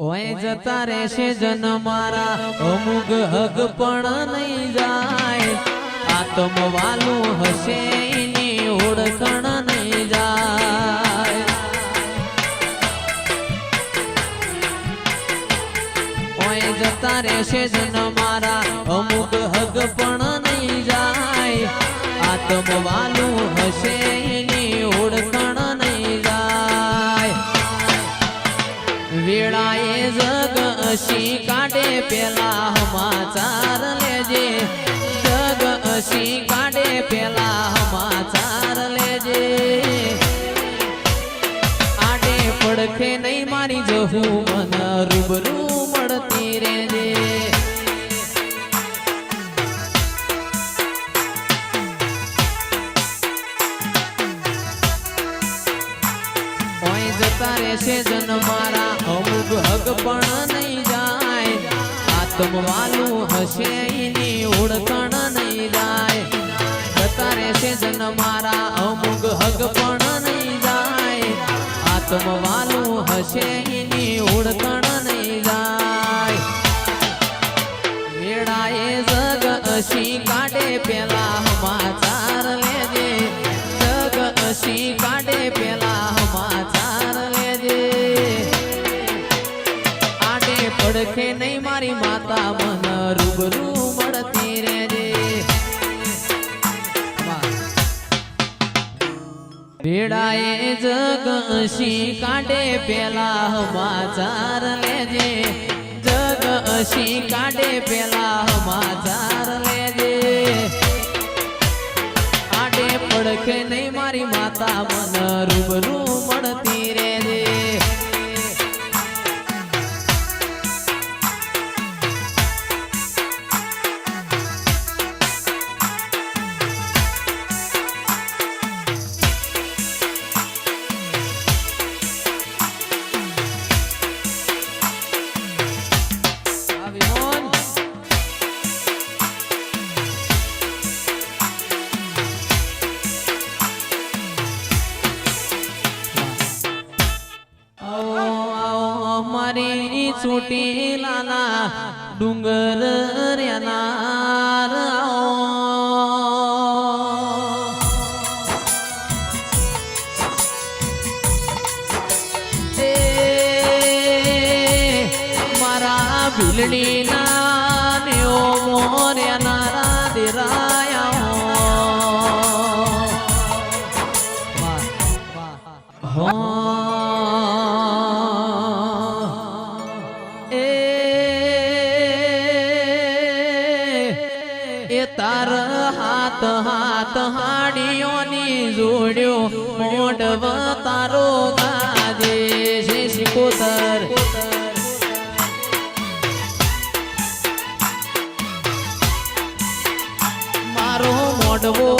ઓય જતા રહેશે જન મારા. અમુક હગ પણ નહીં જાય. આત્મ વાલું હશે એની ઓળખણ નહીં જાય. ઓય જતા રહેશે જન મારા. અમુક હગ પણ નહીં જાય. આત્મ પડખે નહીં મારી જહું મન રૂબરૂ મળતી રે જતા રહેશે જન મારા, અમુક હગ પણ નહીં જાય. આત્મ વાલું હશે એની ઓળખણ નહીં જાય. જતા રહેશે જન મારા, અમુક હગ પણ નહીં જાય આત્મ વાલું હશે એની ઓળખણ નહીં જાય વેળાએ જગ અશી કાઢે પેલા વેળાએ જગ અશી કાઢે પેલા હમાચાર લેજે. જગ અશી કાઢે પેલા હમાચાર લેજે. આડે પડખે નહીં મારી માતા મન રૂબરૂ મળતી રહેજે મારી ના ડુંગર રેનાર મારા ભીલડી ના ઓ મોર્યા નારા દેરાયા એ તાર હાથ હાથ હાડીઓની જોડ્યો મોઢવ તારો ગાજે છે શિકોતર મારો મોઢવો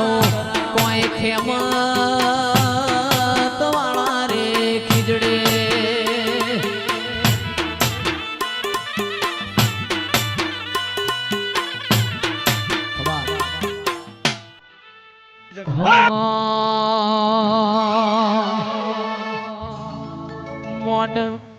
કરાવો કોઈ ખેમ વાળા રે ખીજડે મોઢ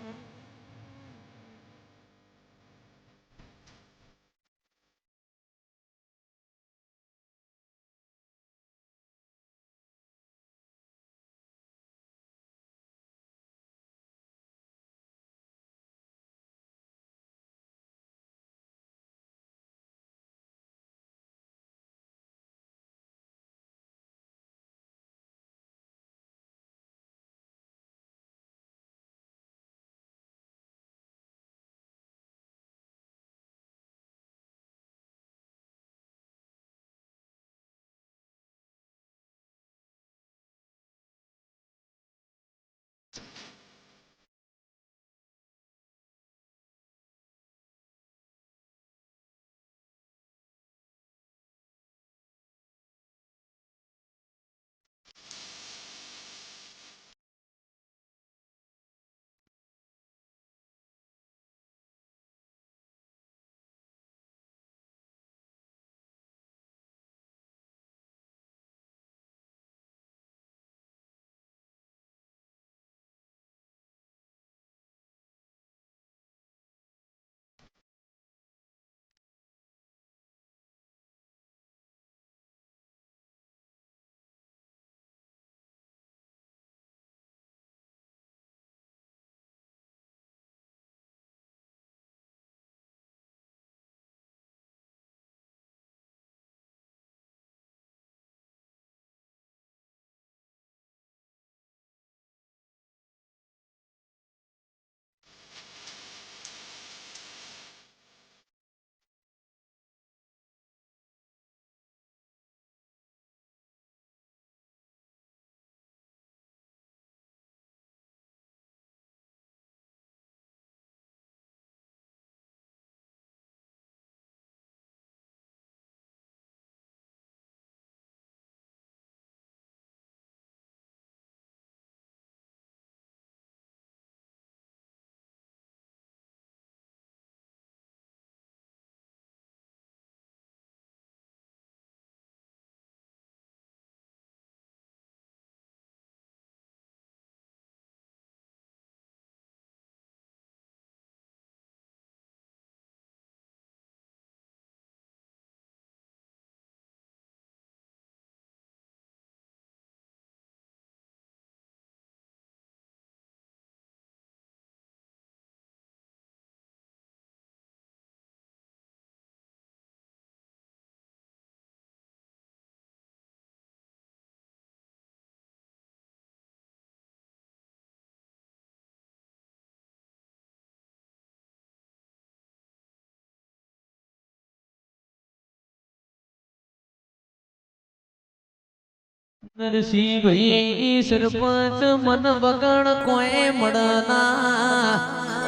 સરપંચ મન વગણ કોઈ મળના.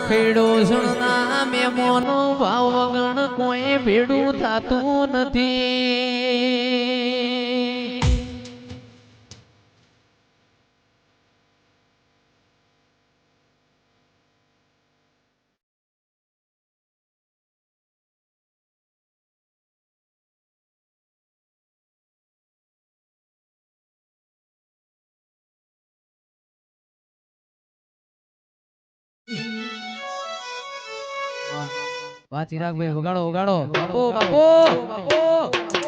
ખેડો સણના મેમોનો ભાવ વગણ કોઈ ભેડું થતું નથી. વાહ ચિરાગભાઈ વગાડો વગાડો બાપો બાપો.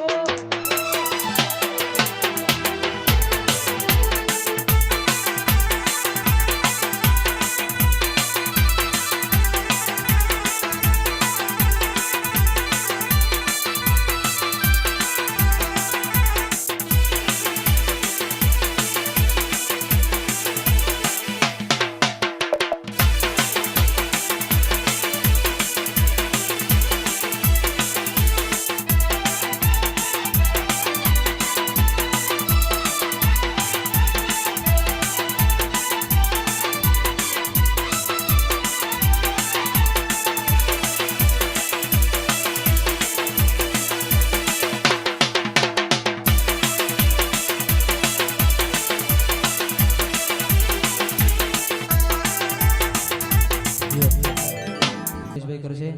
કરશે?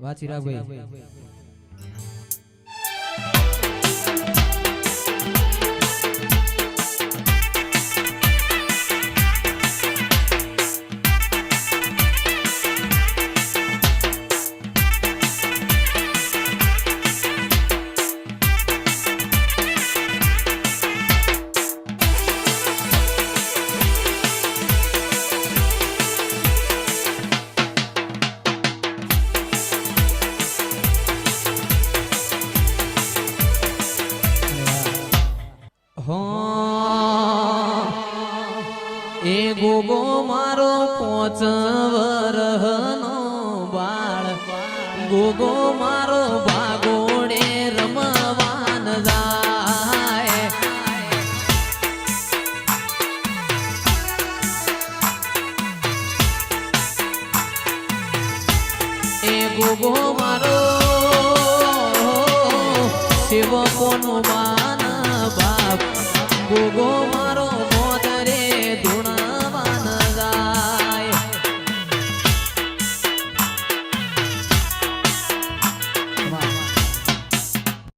વાચી ચિરાગભાઈ એ ગોગો મારો પોચ વરહનો બાળ. ગોગો મારો ભાગોડે રમવાન જાય. એ ગોગો મારો સેવકોનું માન બાપ. ગોગો મારો